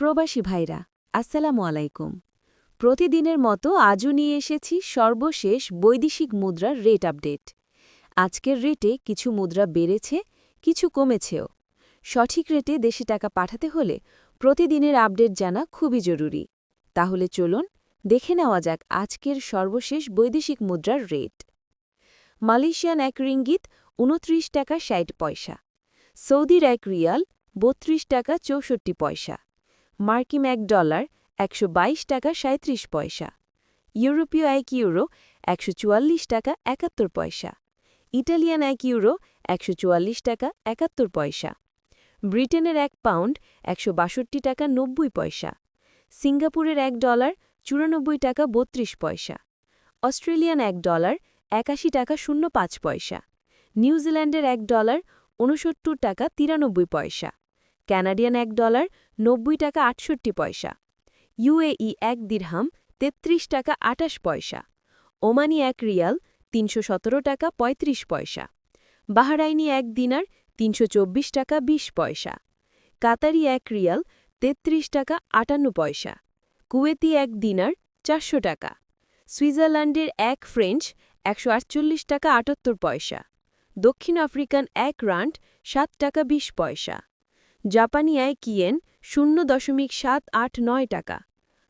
প্রবাসী ভাইরা, আসসালামু আলাইকুম। প্রতিদিনের মতো আজও নিয়ে এসেছি সর্বশেষ বৈদেশিক মুদ্রার রেট আপডেট। আজকের রেটে কিছু মুদ্রা বেড়েছে, কিছু কমেছেও। সঠিক রেটে দেশে টাকা পাঠাতে হলে প্রতিদিনের আপডেট জানা খুবই জরুরি। তাহলে চলুন দেখে নেওয়া যাক আজকের সর্বশেষ বৈদেশিক মুদ্রার রেট। মালয়েশিয়ান এক রিঙ্গিত উনত্রিশ টাকা ষাট পয়সা, সৌদির এক রিয়াল বত্রিশ টাকা চৌষট্টি পয়সা মার্কিন এক ডলার একশো বাইশ টাকা সাঁত্রিশ পয়সা। ইউরোপীয় এক ইউরো একশো চুয়াল্লিশ টাকা একাত্তর পয়সা। ইটালিয়ান এক ইউরো একশো চুয়াল্লিশ টাকা একাত্তর পয়সা। ব্রিটেনের এক পাউন্ড একশো বাষট্টি টাকা নব্বই পয়সা। সিঙ্গাপুরের এক ডলার চুরানব্বই টাকা বত্রিশ পয়সা। অস্ট্রেলিয়ান এক ডলার একাশি টাকা শূন্য পাঁচ পয়সা। নিউজিল্যান্ডের এক ডলার উনসত্তর টাকা তিরানব্বই পয়সা। ক্যানাডিয়ান এক ডলার নব্বই টাকা আটষট্টি পয়সা। ইউএই এক দিরহাম তেত্রিশ টাকা আটাশ পয়সা। ওমানি এক রিয়াল তিনশো সতেরো টাকা ৩৫ পয়সা। বাহারাইনি এক দিনার তিনশো চব্বিশ টাকা ২০ পয়সা। কাতারি এক রিয়াল তেত্রিশ টাকা আটান্ন পয়সা। কুয়েতি এক দিনার চারশো টাকা। সুইজারল্যান্ডের এক ফ্রেঞ্চ একশো আটচল্লিশ টাকা আটাত্তর পয়সা। দক্ষিণ আফ্রিকান এক রান্ড সাত টাকা ২০ পয়সা। জাপানি এক ইয়েন শূন্য দশমিক সাত আট নয় টাকা।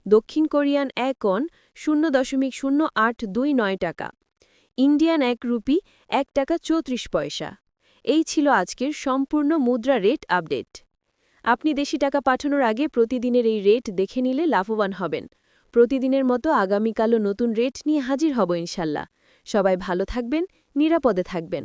দক্ষিণ কোরিয়ান এক অন শূন্য দশমিক শূন্য আট দুই নয় টাকা। ইন্ডিয়ান এক রুপি এক টাকা চৌত্রিশ পয়সা। এই ছিল আজকের সম্পূর্ণ মুদ্রা রেট আপডেট। আপনি দেশি টাকা পাঠানোর আগে প্রতিদিনের এই রেট দেখে নিলে লাভবান হবেন। প্রতিদিনের মতো আগামীকালও নতুন রেট নিয়ে হাজির হব ইনশাল্লাহ। সবাই ভালো থাকবেন, নিরাপদে থাকবেন।